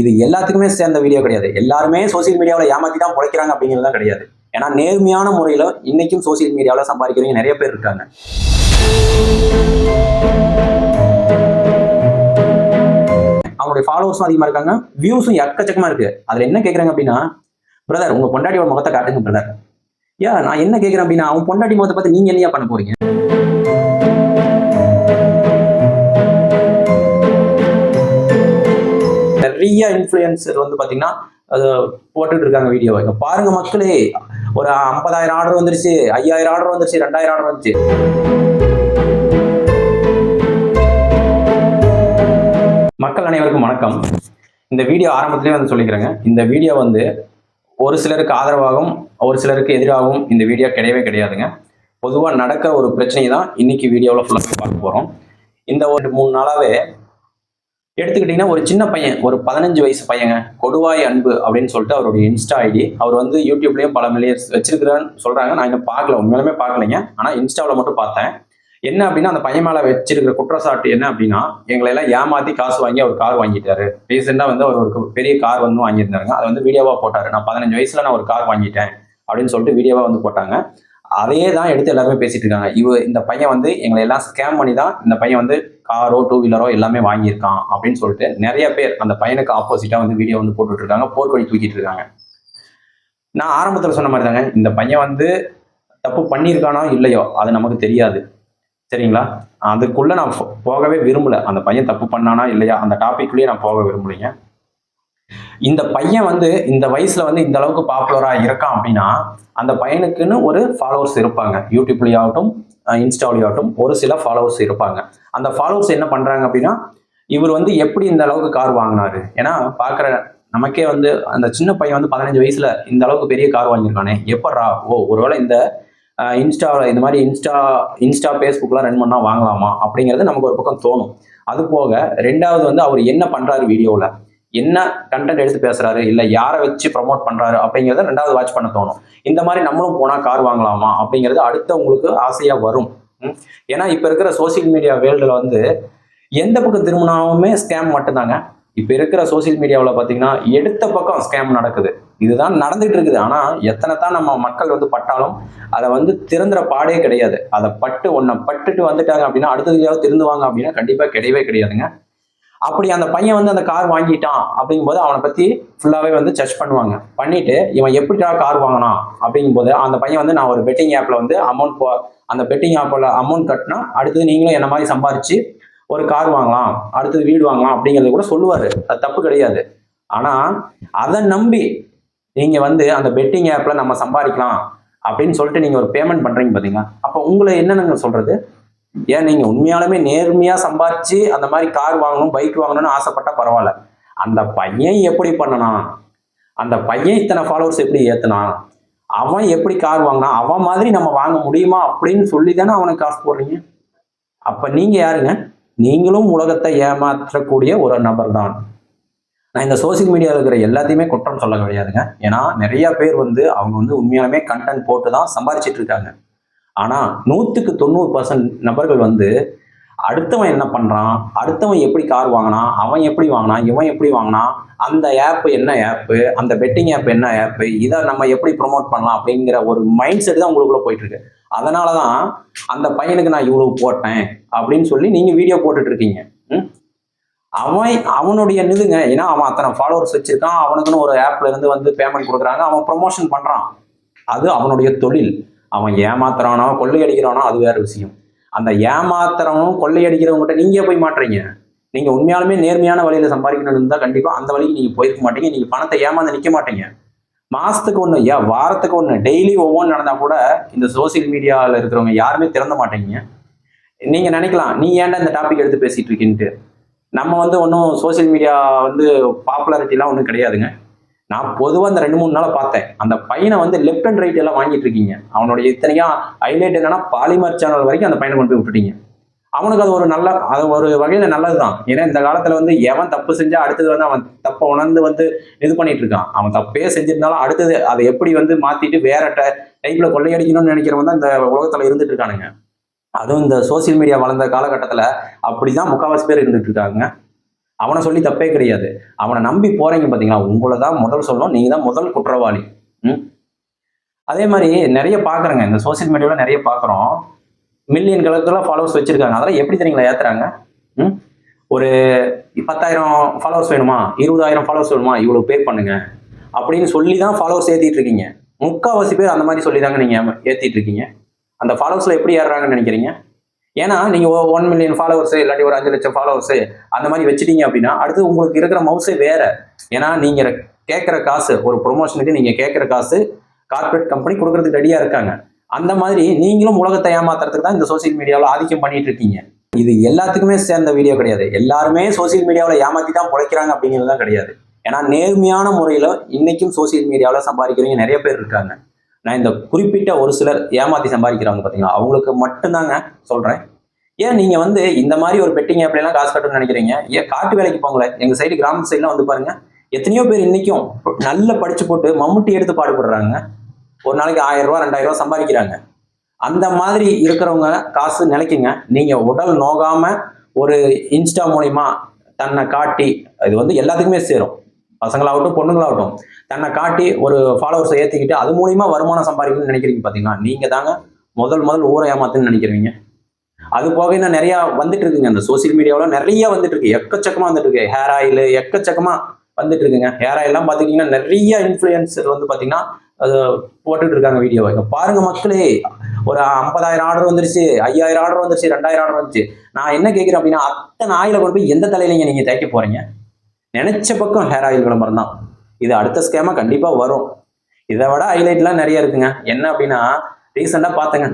இது எல்லாத்துக்குமே சேர்ந்த வீடியோ கிடையாது. எல்லாருமே சோசியல் மீடியாவில் ஏமாத்தி தான் பிழைக்கிறாங்க அப்படிங்கிறது தான் கிடையாது. ஏன்னா நேர்மையான முறையில் இன்னைக்கும் சோசியல் மீடியாவில் சம்பாதிக்கிறவங்க நிறைய பேர் இருக்காங்க. அவங்களுடைய ஃபாலோவர்ஸும் அதிகமாக இருக்காங்க. வியூஸும் எக்கச்சக்கமாக இருக்கு. அதில் என்ன கேட்குறாங்க அப்படின்னா பிரதர் உங்க பொண்டாட்டியோட முகத்தை காட்டுங்க பிரதர் ஏன் நான் என்ன கேட்குறேன் அப்படின்னா அவன் பொண்டாட்டி முகத்தை பார்த்து நீங்க என்னையா பண்ண போறீங்க? நிறைய இன்ஃப்ளூயன்சர் வந்து பார்த்தீங்கன்னா அது போட்டுட்டு இருக்காங்க வீடியோ இங்கே பாருங்க மக்களே ஒரு ஐம்பதாயிரம் ஆர்டர் வந்துருச்சு ஐயாயிரம் ஆர்டர் வந்துருச்சு ரெண்டாயிரம் ஆர்டர் வந்துச்சு மக்கள் அனைவருக்கும் வணக்கம். இந்த வீடியோ ஆரம்பத்திலே வந்து சொல்லிக்கிறேங்க. இந்த வீடியோ வந்து ஒரு சிலருக்கு ஆதரவாகவும் ஒரு சிலருக்கு எதிராகவும் இந்த வீடியோ கிடையவே கிடையாதுங்க. பொதுவாக நடக்கிற ஒரு பிரச்சனை தான் இன்னைக்கு வீடியோவில் ஃபுல்லாக பார்க்க போகிறோம் இந்த ஒரு மூணு நாளாவே எடுத்துக்கிட்டிங்கன்னா ஒரு சின்ன பையன் ஒரு பதினஞ்சு வயசு பையங்க கொடுவாய் அன்பு அப்படின்னு சொல்லிட்டு அவருடைய இன்ஸ்டா ஐடி. அவர் வந்து யூடியூப்லேயும் பல மில்லியர்ஸ் வச்சிருக்கிறான்னு சொல்கிறாங்க நான் இன்னும் பார்க்கல உண்மையிலுமே பார்க்கலைங்க. ஆனால் இன்ஸ்டாவில் மட்டும் பார்த்தேன். என்ன அப்படின்னா அந்த பையன் மேலே வச்சிருக்கிற குற்றச்சாட்டு என்ன அப்படின்னா எங்களை எல்லாம் ஏமாத்தி காசு வாங்கி அவர் கார் வாங்கிட்டாரு. ரீசெண்டாக வந்து அவர் ஒரு பெரிய கார் வந்து வாங்கியிருந்தாருங்க. அதை வந்து வீடியோவாக போட்டாரு. நான் பதினஞ்சு வயசுல நான் ஒரு கார் வாங்கிட்டேன் அப்படின்னு சொல்லிட்டு வீடியோவாக வந்து போட்டாங்க. அதையே தான் எடுத்து எல்லாருமே பேசிட்டு இருக்காங்க. இவ இந்த பையன் வந்து எங்களை எல்லாம் ஸ்கேம் பண்ணி தான் இந்த பையன் வந்து காரோ டூ வீலரோ எல்லாமே வாங்கியிருக்கான் அப்படின்னு சொல்லிட்டு நிறைய பேர் அந்த பையனுக்கு ஆப்போசிட்டா வந்து வீடியோ வந்து போட்டுட்டு இருக்காங்க போர்க்கொடி தூக்கிட்டு இருக்காங்க நான் ஆரம்பத்தில் சொன்ன மாதிரி தாங்க இந்த பையன் வந்து தப்பு பண்ணியிருக்கானோ இல்லையோ அது நமக்கு தெரியாது. சரிங்களா? அதுக்குள்ளே நான் போ- போகவே விரும்பல. அந்த பையன் தப்பு பண்ணானா இல்லையா? அந்த டாபிக்லேயே நான் போக விரும்பலைங்க. இந்த பையன் வந்து இந்த வயசுல வந்து இந்த அளவுக்கு பாப்புலரா இருக்கான் அப்படின்னா அந்த பையனுக்குன்னு ஒரு ஃபாலோவர்ஸ் இருப்பாங்க. யூடியூப்லயாகட்டும் ஆகட்டும் ஒரு சில ஃபாலோவர்ஸ் இருப்பாங்க. அந்த ஃபாலோவர்ஸ் என்ன பண்ணுறாங்க அப்படின்னா இவர் வந்து எப்படி இந்த அளவுக்கு கார் வாங்கினாரு? ஏன்னா பார்க்குற நமக்கே வந்து அந்த சின்ன பையன் வந்து பதினஞ்சு வயசுல இந்த அளவுக்கு பெரிய கார் வாங்கியிருக்கானே. எப்பட்றா? ஓ ஒருவேளை இந்த இன்ஸ்டாவில் இந்த மாதிரி இன்ஸ்டா இன்ஸ்டா ஃபேஸ்புக்லாம் ரன் பண்ணால் வாங்கலாமா? அப்படிங்கிறது நமக்கு ஒரு பக்கம் தோணும். அது போக ரெண்டாவது வந்து அவர் என்ன பண்ணுறாரு வீடியோவில் என்ன கண்டென்ட் எடுத்து பேசுறாரு இல்ல யாரை வச்சு ப்ரமோட் பண்றாரு அப்படிங்கறத ரெண்டாவது வாட்ச் பண்ண தோணும். இந்த மாதிரி நம்மளும் போனா கார் வாங்கலாமா அப்படிங்கிறது அடுத்த உங்களுக்கு ஆசையா வரும். ஏன்னா இப்ப இருக்கிற சோசியல் மீடியா வேர்ல்டுல வந்து எந்த பக்கம் திரும்பினாலுமே ஸ்கேம் மட்டும்தாங்க. இப்ப இருக்கிற சோசியல் மீடியாவில் பாத்தீங்கன்னா எடுத்த பக்கம் ஸ்கேம் நடக்குது. இதுதான் நடந்துட்டு இருக்குது. ஆனா எத்தனை தான் நம்ம மக்கள் வந்து பட்டாலும் அதை வந்து திறந்துற பாடே கிடையாது. அதை பட்டு ஒன்றை பட்டுட்டு வந்துட்டாங்க அப்படின்னா அடுத்ததுலையாவது திருந்துவாங்க அப்படின்னா கண்டிப்பா கிடையவே கிடையாதுங்க. அப்படி அந்த பையன் வந்து அந்த கார் வாங்கிட்டான் அப்படிங்கும்போது அவனை பத்தி ஃபுல்லாவே வந்து சர்ச் பண்ணுவாங்க. பண்ணிட்டு இவன் எப்படிடா கார் வாங்கினான் அப்படிங்கும்போது அந்த பையன் வந்து நான் ஒரு பெட்டிங் ஆப்ல வந்து அமௌண்ட் போ அந்த பெட்டிங் ஆப்ல அமௌண்ட் கட்டினா அடுத்தது நீங்களும் என்ன மாதிரி சம்பாரிச்சு ஒரு கார் வாங்கலாம் அடுத்தது வீடு வாங்கலாம் அப்படிங்கறது கூட சொல்லுவாரு. அது தப்பு கிடையாது. ஆனா அதை நம்பி நீங்க வந்து அந்த பெட்டிங் ஆப்ல நம்ம சம்பாதிக்கலாம் அப்படின்னு சொல்லிட்டு நீங்க ஒரு பேமெண்ட் பண்றீங்க பாத்தீங்களா? அப்போ உங்களை என்னென்னங்க சொல்றது? ஏன் நீங்க உண்மையாலுமே நேர்மையா சம்பாதிச்சு அந்த மாதிரி கார் வாங்கணும் பைக் வாங்கணும்னு ஆசைப்பட்டா பரவாயில்ல. அந்த பையன் எப்படி பண்ணனான் அந்த பையன் இத்தனை ஃபாலோவர்ஸ் எப்படி ஏத்துனான் அவன் எப்படி கார் வாங்கினான் அவன் மாதிரி நம்ம வாங்க முடியுமா அப்படின்னு சொல்லி தானே அவனுக்கு காசு போடுறீங்க. அப்ப நீங்க யாருங்க? நீங்களும் உலகத்தை ஏமாற்றக்கூடிய ஒரு நபர் தான் நான் இந்த சோசியல் மீடியாவில் இருக்கிற எல்லாத்தையுமே குற்றம் சொல்ல கிடையாதுங்க. ஏன்னா நிறைய பேர் வந்து அவங்க வந்து உண்மையாலுமே கண்டென்ட் போட்டு தான் சம்பாரிச்சிட்டு இருக்காங்க. ஆனால் நூற்றுக்கு தொண்ணூறு பர்சன்ட் நபர்கள் வந்து அடுத்தவன் என்ன பண்ணுறான் அடுத்தவன் எப்படி கார் வாங்கினான்? அவன் எப்படி வாங்கினான்? இவன் எப்படி வாங்கினான்? அந்த ஆப் என்ன ஆப்பு அந்த பெட்டிங் ஆப் என்ன ஆப்பு இதை நம்ம எப்படி ப்ரோமோட் பண்ணலாம்? அப்படிங்கிற ஒரு மைண்ட் செட் தான் உங்களுக்குள்ள போயிட்டு இருக்கு அதனால தான் அந்த பையனுக்கு நான் இவ்வளவு போட்டேன் அப்படின்னு சொல்லி நீங்கள் வீடியோ போட்டுட்டு இருக்கீங்க ம்? அவன் அவனுடைய நிதுங்க ஏன்னா அவன் அத்தனை ஃபாலோவர்ஸ் வச்சிருக்கான். அவனுக்குன்னு ஒரு ஆப்ல இருந்து வந்து பேமெண்ட் கொடுக்குறாங்க. அவன் ப்ரொமோஷன் பண்ணுறான் அது அவனுடைய தொழில். அவன் ஏமாத்துறானோ கொள்ளையடிக்கிறானோ அது வேற விஷயம். அந்த ஏமாத்துறவனும் கொள்ளையடிக்கிறவங்ககிட்ட நீங்க போய் மாட்டுறீங்க? நீங்கள் உண்மையாலுமே நேர்மையான வழியில் சம்பாதிக்கணும்னு இருந்தால் கண்டிப்பாக அந்த வழிக்கு நீங்கள் போயிருக்க மாட்டீங்க. நீங்கள் பணத்தை ஏமாந்து நிற்க மாட்டீங்க. மாதத்துக்கு ஒன்று ஏன் வாரத்துக்கு ஒன்று டெய்லி ஒவ்வொன்று நடந்தால் கூட இந்த சோசியல் மீடியாவில் இருக்கிறவங்க யாருமே திறந்த மாட்டீங்க. நீங்கள் நினைக்கலாம் நீ ஏன்டா இந்த டாபிக் எடுத்து பேசிகிட்டு இருக்கீன்ட்டு. நம்ம வந்து ஒன்றும் சோஷியல் மீடியா வந்து பாப்புலாரிட்டிலாம் ஒன்றும் கிடையாதுங்க. நான் பொதுவாக அந்த ரெண்டு மூணு நாளாக பார்த்தேன். அந்த பையனை வந்து லெஃப்ட் அண்ட் ரைட் எல்லாம் வாங்கிட்டு இருக்கீங்க. அவனுடைய இத்தனையும் ஹைலைட் என்னன்னா பாலிமர் சேனல் வரைக்கும் அந்த பையனை கொண்டு போய் விட்டுட்டீங்க. அவனுக்கு அது ஒரு நல்ல அது ஒரு வகையில நல்லதுதான். ஏன்னா இந்த காலத்துல வந்து எவன் தப்பு செஞ்சா அடுத்தது வந்து அவன் தப்பை உணர்ந்து வந்து இது பண்ணிட்டு இருக்கான். அவன் தப்பே செஞ்சிருந்தாலும் அடுத்தது அதை எப்படி வந்து மாத்திட்டு வேற டைப்ல கொள்ளையடிக்கணும்னு நினைக்கிறவன் தான் இந்த உலகத்துல இருந்துட்டு இருக்கானுங்க. அதுவும் இந்த சோஷியல் மீடியா வளர்ந்த காலகட்டத்தில் அப்படிதான் முக்கால்வாசி பேர் இருந்துட்டு இருக்காங்க. அவனை சொல்லி தப்பே கிடையாது. அவனை நம்பி போறீங்க பார்த்தீங்களா உங்களை தான் முதல் சொல்லணும். நீங்கள் தான் முதல் குற்றவாளி. ம்? அதே மாதிரி நிறைய பார்க்குறேங்க இந்த சோஷியல் மீடியாவில் நிறைய பார்க்குறோம் மில்லியன் கணக்கில் ஃபாலோவர்ஸ் வச்சிருக்காங்க. அதெல்லாம் எப்படி தெரியுங்களா? ஏத்துறாங்க. ம்? ஒரு பத்தாயிரம் ஃபாலோவர்ஸ் வேணுமா? இருபதாயிரம் ஃபாலோவர்ஸ் வேணுமா? இவ்வளோ பே பண்ணுங்க. அப்படின்னு சொல்லி தான் ஃபாலோவர்ஸ் ஏற்றிட்டு இருக்கீங்க. முக்கால்வாசி பேர் அந்த மாதிரி சொல்லி தாங்க நீங்கள் ஏற்றிட்டு இருக்கீங்க. அந்த ஃபாலோவர்ஸில் எப்படி ஏறுறாங்கன்னு நினைக்கிறீங்க? ஏன்னா நீங்கள் ஒன் மில்லியன் ஃபாலோவர்ஸ் இல்லாட்டி ஒரு அஞ்சு லட்சம் ஃபாலோவர்ஸ் அந்த மாதிரி வச்சிட்டீங்க அப்படின்னா அடுத்து உங்களுக்கு இருக்கிற மவுஸே வேற. ஏன்னா நீங்கள் கேட்குற காசு ஒரு ப்ரொமோஷனுக்கு நீங்கள் கேட்குற காசு கார்ப்பரேட் கம்பெனி கொடுக்கறதுக்கு ரெடியாக இருக்காங்க. அந்த மாதிரி நீங்களும் உலகத்தை ஏமாத்துறதுக்கு தான் இந்த சோஷியல் மீடியாவில் ஆதிக்கம் பண்ணிட்டு இருக்கீங்க. இது எல்லாத்துக்குமே சேர்ந்த வீடியோ கிடையாது. எல்லாருமே சோஷியல் மீடியாவில் ஏமாத்தி தான் பிழைக்கிறாங்க அப்படிங்கிறது தான் கிடையாது. ஏன்னா நேர்மையான முறையில் இன்னைக்கும் சோஷியல் மீடியாவில் சம்பாதிக்கிறவங்க நிறைய பேர் இருக்காங்க. நான் இந்த குறிப்பிட்ட ஒரு சிலர் ஏமாத்தி சம்பாதிக்கிறவங்க பார்த்தீங்களா அவங்களுக்கு மட்டும்தாங்க சொல்கிறேன் ஏன் நீங்கள் வந்து இந்த மாதிரி ஒரு பெட்டிங் ஆப்லாம் காசு கட்டணும்னு நினைக்கிறீங்க? ஏன் காட்டு வேலைக்கு போங்களேன். எங்கள் சைடு கிராமத்து சைட்லாம் வந்து பாருங்கள் எத்தனையோ பேர் இன்றைக்கும் நல்ல படித்து போட்டு மம்முட்டி எடுத்து பாடுபடுறாங்க. ஒரு நாளைக்கு ஆயிரம் ரூபா ரெண்டாயிரம் ரூபா சம்பாதிக்கிறாங்க. அந்த மாதிரி இருக்கிறவங்க காசு நிலைக்குங்க. நீங்கள் உடல் நோகாமல் ஒரு இன்ஸ்டா மூலிமா தன்னை காட்டி இது வந்து எல்லாத்துக்குமே சேரும். பசங்களாகட்டும் பொண்ணுங்களாகட்டும் தன்னை காட்டி ஒரு ஃபாலோவர்ஸை ஏற்றிக்கிட்டு அது மூலியமாக வருமானம் சம்பாதிக்கணும்னு நினைக்கிறீங்க பார்த்தீங்கன்னா நீங்கள் தாங்க முதல் முதல் ஊரை ஏமாத்துன்னு நினைக்கிறீங்க. அது போக இன்னும் நிறையா வந்துட்டு இருக்குங்க. அந்த சோசியல் மீடியாவில் நிறைய வந்துட்டு இருக்கு. எக்கச்சக்கமாக வந்துட்டு இருக்கு. ஹேர் ஆயில் எக்கச்சக்கமாக வந்துட்டு இருக்குங்க. ஹேர் ஆயில்லாம் பார்த்துக்கிட்டிங்கன்னா நிறைய இன்ஃப்ளூயன்சர் வந்து பார்த்தீங்கன்னா அது போட்டுட்டு இருக்காங்க வீடியோவை இங்க பாருங்க மக்களே ஒரு ஐம்பதாயிரம் ஆர்டர் வந்துருச்சு ஐயாயிரம் ஆர்டர் வந்துருச்சு ரெண்டாயிரம் ஆர்டர் வந்துச்சு நான் என்ன கேட்குறேன் அப்படின்னா அத்தனை ஆயில கொண்டு போய் எந்த தலையிலங்க நீங்கள் தேய்க்க போறீங்க? நினைச்ச பக்கம் ஹேர் ஆயில் விளம்பரம் தான் இது அடுத்த ஸ்கேமா கண்டிப்பா வரும். இதை விட ஹைலைட்லாம் நிறைய இருக்குங்க. என்ன அப்படின்னா ரீசெண்டாக பார்த்தேங்க.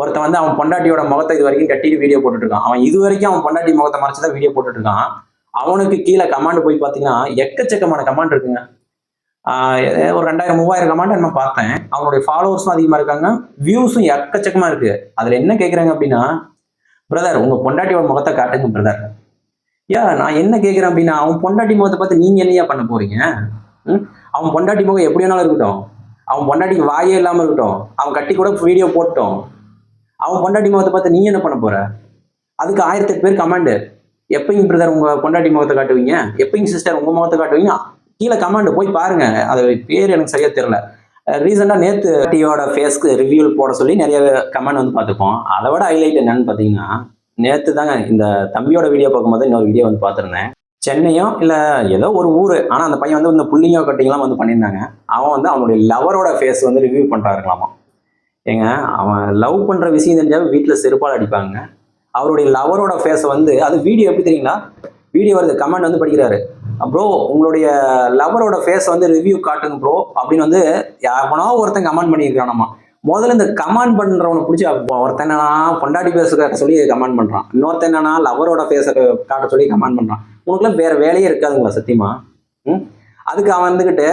ஒருத்தன் வந்து அவன் பொண்டாட்டியோட முகத்தை இது வரைக்கும் கட்டிட்டு வீடியோ போட்டுட்டு இருக்கான். அவன் இது வரைக்கும் அவன் பொண்டாட்டி முகத்தை மறைச்சு தான் வீடியோ போட்டுட்டு இருக்கான். அவனுக்கு கீழே கமாண்ட் போய் பார்த்தீங்கன்னா எக்கச்சக்கமான கமாண்ட் இருக்குங்க. ஒரு ரெண்டாயிரம் மூவாயிரம் கமாண்ட் நம்ம பார்த்தேன். அவனுடைய ஃபாலோவர்ஸும் அதிகமாக இருக்காங்க. வியூஸும் எக்கச்சக்கமாக இருக்குது அதில் என்ன கேட்குறாங்க அப்படின்னா பிரதர் உங்கள் பொண்டாட்டியோட முகத்தை காட்டுங்க பிரதர் யா நான் என்ன கேட்குறேன் அப்படின்னா அவன் பொண்டாட்டி முகத்தை பார்த்து நீங்கள் என்னையா பண்ண போறீங்க? ம்? அவன் பொண்டாட்டி முகம் எப்படி வேணாலும் இருக்கட்டும். அவன் பொண்டாட்டிக்கு வாயே இல்லாமல் இருக்கட்டும். அவன் கட்டி கூட வீடியோ போட்டோம். அவன் பொண்டாட்டி முகத்தை பார்த்து நீ என்ன பண்ண போற? அதுக்கு ஆயிரத்தி எட்டு பேர் கமாண்டு எப்பயும் பிரதர் உங்கள் பொண்டாட்டி முகத்தை காட்டுவீங்க. எப்பயும் சிஸ்டர் உங்கள் முகத்தை காட்டுவீங்க. கீழே கமாண்டு போய் பாருங்க. அது பேர் எனக்கு சரியா தெரில ரீசெண்டாக நேற்று டியோட ஃபேஸ்க்கு ரிவ்யூ போட சொல்லி நிறைய கமெண்ட் வந்து பார்த்துப்போம் அதை விட ஹைலைட் என்னன்னு பார்த்தீங்கன்னா நேற்று தாங்க இந்த தம்பியோட வீடியோ பார்க்கும்போது இன்னொரு வீடியோ வந்து பார்த்துருந்தேன். சென்னையும் இல்லை ஏதோ ஒரு ஊர் ஆனால் அந்த பையன் வந்து இந்த புள்ளிங்கோ கட்டிங்லாம் வந்து பண்ணியிருந்தாங்க. அவன் வந்து அவனுடைய லவரோட ஃபேஸ் வந்து ரிவ்யூ பண்ணுறாருங்களாமா ஏங்க அவன் லவ் பண்ணுற விஷயம் தெரிஞ்சாவே வீட்டில் செருப்பால் அடிப்பாங்க. அவருடைய லவரோட ஃபேஸை வந்து அது வீடியோ எப்படி தெரியுங்களா? வீடியோ வருது கமெண்ட் வந்து படிக்கிறாரு. ப்ரோ உங்களுடைய லவரோட ஃபேஸை வந்து ரிவ்யூ காட்டுங்க ப்ரோ அப்படின்னு வந்து எவனோ ஒருத்தன் கமெண்ட் பண்ணியிருக்கானாமா முதல்ல இந்த கமெண்ட் பண்றவனை பிடிச்சி ஒருத்தன் என்னன்னா பொண்டாட்டி பேச காட்ட சொல்லி கமெண்ட் பண்றான். இன்னொருத்தன் என்னன்னா லவரோட ஃபேஸை காட்ட சொல்லி கமெண்ட் பண்றான். உனக்குலாம் வேற வேலையே இருக்காதுங்களா சத்தியமா? ம்? அதுக்கு அவன் வந்துக்கிட்டு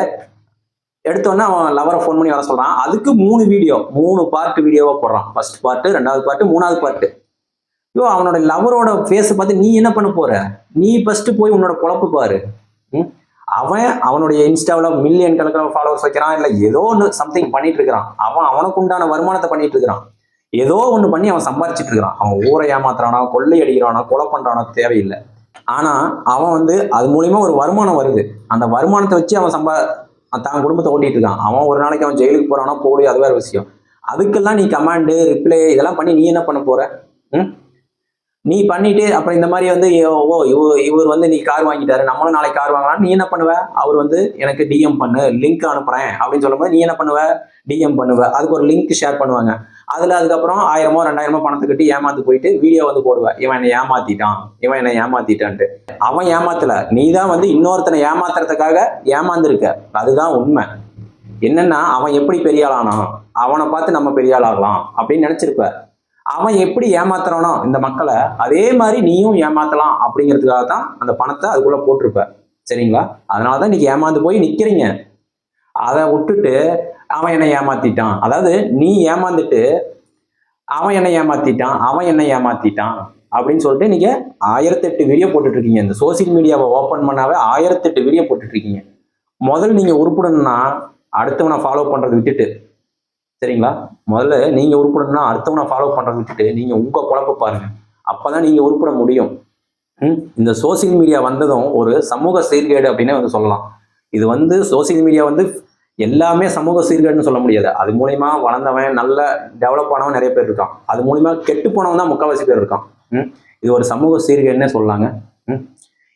எடுத்தோன்னே அவன் லவரை ஃபோன் பண்ணி வர சொல்றான். அதுக்கு மூணு வீடியோ மூணு பார்ட் வீடியோவா போடுறான். ஃபர்ஸ்ட் பார்ட்டு ரெண்டாவது பார்ட்டு மூணாவது பார்ட்டு ஐயோ அவனோட லவரோட ஃபேஸை பார்த்து நீ என்ன பண்ண போற? நீ ஃபர்ஸ்ட் போய் உன்னோட குழப்பு பாரு. ம்? அவன் அவனுடைய இன்ஸ்டாவில் மில்லியன் கணக்கில் ஃபாலோவர்ஸ் வைக்கிறான் இல்லை ஏதோ ஒன்று சம்திங் பண்ணிட்டு இருக்கிறான். அவன் அவனுக்கு உண்டான வருமானத்தை பண்ணிட்டு இருக்கிறான். ஏதோ ஒன்று பண்ணி அவன் சம்பாரிச்சிட்டு இருக்கிறான். அவன் ஊரை ஏமாத்துறானா கொள்ளை அடிக்கிறானா கொலை பண்ணுறானா தேவையில்லை. ஆனால் அவன் வந்து அது மூலயமா ஒரு வருமானம் வருது. அந்த வருமானத்தை வச்சு அவன் சம்பா தான் குடும்பத்தை ஓட்டிட்டு இருக்கான். அவன் ஒரு நாளைக்கு அவன் ஜெயிலுக்கு போகிறானா போலி அது வேற விஷயம். அதுக்கெல்லாம் நீ கமாண்டு ரிப்ளை இதெல்லாம் பண்ணி நீ என்ன பண்ண போகிற ம்? நீ பண்ணிட்டு அப்புறம் இந்த மாதிரி வந்து ஓ இவர் இவர் வந்து நீ கார் வாங்கிட்டாரு நம்மளும் நாளைக்கு கார் வாங்கலாம் நீ என்ன பண்ணுவ? அவர் வந்து எனக்கு டிஎம் பண்ணு லிங்க் அனுப்புறேன் அப்படின்னு சொல்லும்போது நீ என்ன பண்ணுவ? டிஎம் பண்ணுவ. அதுக்கு ஒரு லிங்க் ஷேர் பண்ணுவாங்க. அதுல அதுக்கப்புறம் ஆயிரமோ ரெண்டாயிரமோ பணத்தை கட்டி ஏமாந்து போயிட்டு வீடியோ வந்து போடுவ. இவன் என்னை ஏமாத்திட்டான். இவன் என்னை ஏமாத்திட்டான்ட்டு. அவன் ஏமாத்தல. நீ தான் வந்து இன்னொருத்தனை ஏமாத்துறதுக்காக ஏமாந்துருக்க. அதுதான் உண்மை. என்னன்னா அவன் எப்படி பெரிய ஆளானான் அவனை பார்த்து நம்ம பெரிய ஆளாகலாம் அப்படின்னு நினைச்சிருப்ப. அவன் எப்படி ஏமாத்துறானோ இந்த மக்களை அதே மாதிரி நீயும் ஏமாத்தலாம் அப்படிங்கிறதுக்காக தான் அந்த பணத்தை அதுக்குள்ள போட்டிருப்ப. சரிங்களா? அதனால தான் இன்னைக்கு ஏமாந்து போய் நிக்கிறீங்க. அதை விட்டுட்டு அவன் என்னை ஏமாத்திட்டான். அதாவது நீ ஏமாந்துட்டு அவன் என்னை ஏமாத்திட்டான் அவன் என்னை ஏமாத்திட்டான் அப்படின்னு சொல்லிட்டு நீங்க ஆயிரத்தெட்டு வீடியோ போட்டுட்டு இருக்கீங்க இந்த சோசியல் மீடியாவை ஓப்பன் பண்ணாவே ஆயிரத்தெட்டு வீடியோ போட்டுட்டு இருக்கீங்க முதல்ல நீங்க உருப்பிடணும்னா அடுத்தவனை ஃபாலோ பண்றது விட்டுட்டு சரிங்களா? முதல்ல நீங்க உருப்படணும்னா அடுத்தவனை ஃபாலோ பண்றதை விட்டுட்டு நீங்க உங்க குழப்ப பாருங்க. அப்பதான் நீங்க உருப்பட முடியும். ம், இந்த சோசியல் மீடியா வந்ததும் ஒரு சமூக சீர்கேடு அப்படின்னே வந்து சொல்லலாம். இது வந்து சோசியல் மீடியா வந்து எல்லாமே சமூக சீர்கேடுன்னு சொல்ல முடியாது. அது மூலியமா வளர்ந்தவன் நல்ல டெவலப் ஆனவன் நிறைய பேர் இருக்கான். அது மூலியமா கெட்டு போனவன் தான் முக்கால்வாசி பேர் இருக்கான். ம், இது ஒரு சமூக சீர்கேடுன்னே சொல்லலாங்க ம்.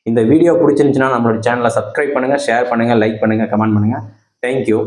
இந்த வீடியோ பிடிச்சிருந்துச்சுன்னா நம்மளோட சேனலை சப்ஸ்கிரைப் பண்ணுங்க ஷேர் பண்ணுங்க லைக் பண்ணுங்க கமெண்ட் பண்ணுங்க. தேங்க்யூ